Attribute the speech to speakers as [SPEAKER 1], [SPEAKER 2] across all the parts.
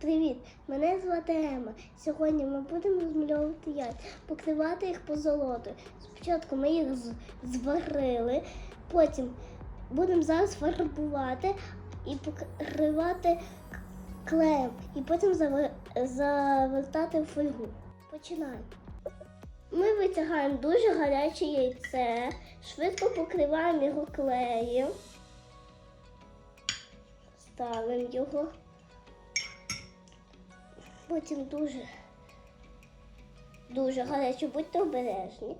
[SPEAKER 1] Привіт! Мене звати Ема. Сьогодні ми будемо розмальовувати яйця, покривати їх позолотою. Спочатку ми їх зварили, потім будемо зараз фарбувати і покривати клеєм, і потім завертати в фольгу. Починаємо. Ми витягаємо дуже гаряче яйце, швидко покриваємо його клеєм, ставимо його. Потім дуже, дуже гаряче, будьте обережні.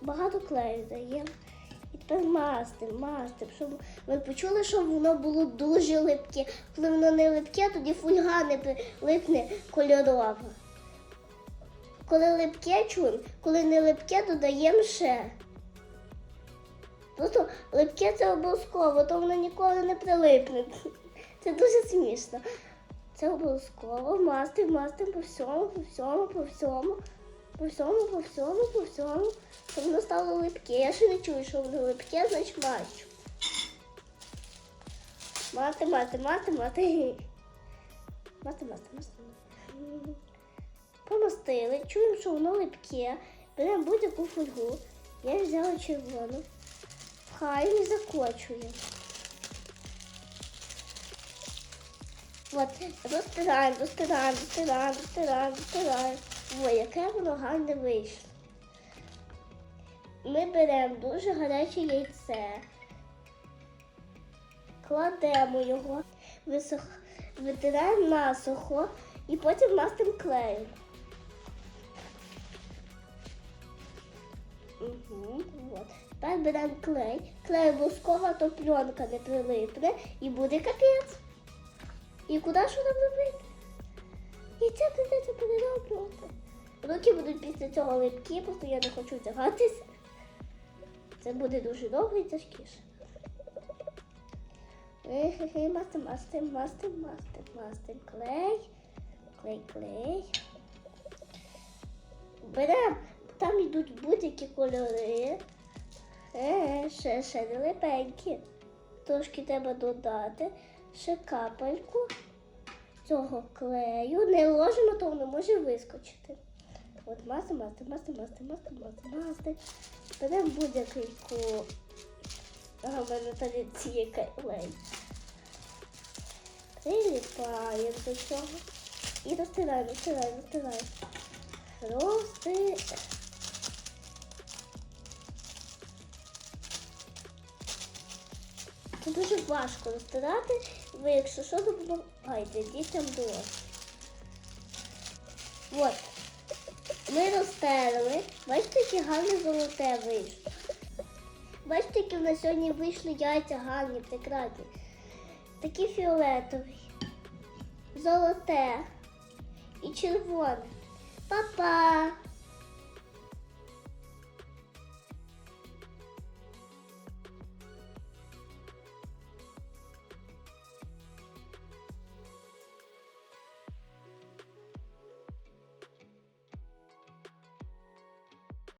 [SPEAKER 1] Багато клею даємо. І тепер мастим, мастим, щоб ви почули, щоб воно було дуже липке. Коли воно не липке, тоді фольга не прилипне кольорова. Коли липке чуємо, коли не липке, додаємо ще. Просто липке це обов'язково, то воно ніколи не прилипне. Це дуже смішно. Це обов'язково мастим, мастим по всьому, по всьому, по всьому, по всьому, по всьому, по всьому, щоб воно стало липке. Я ще не чую, що воно липке, значить мащу. Мати, мати, мати, мати. Мати, мати, мати. Помастили, чуємо, що воно липке. Беремо будь-яку фольгу. Я взяла червону. Пхаємо і закочуємо. От, розтираємо, розтираємо, розтираємо, розтираємо, розтираємо. Ой, яке воно гарне вийшло. Ми беремо дуже гаряче яйце, кладемо його, висох... витираємо насухо і потім мастимо клеєм. Угу, от. Тепер беремо клей. Клей обов'язково, а то пленка не прилипне і буде капець. І куди що нам робити? І це придеться перероблювати. Руки будуть після цього липкі, просто я не хочу тягатися. Це буде дуже довго і тяжкіше. Хе-хе, мастим, мастим, мастим, мастим, мастим. Клей, клей, клей. Беремо, там йдуть будь-які кольори. Е, ще, ще не липенькі. Трошки треба додати. Ще капельку цього клею. Не ложимо, то воно може вискочити. От маси, маси, маси, маси, маси, маси, маси. Беремо будь-який ку. В мене тоді цієї клей. Приліпаємо до цього. І розтираємо, розтираємо, розтираємо. Розти... Це дуже важко розтирати. Ви, якщо що, допомагайте дітям дорослим. От. Ми розтерли. Бачите, яке гарне золоте вийшло. Бачите, які в нас сьогодні вийшли яйця гарні, прекрасні. Такі фіолетові, золоте і червоне. Па-па!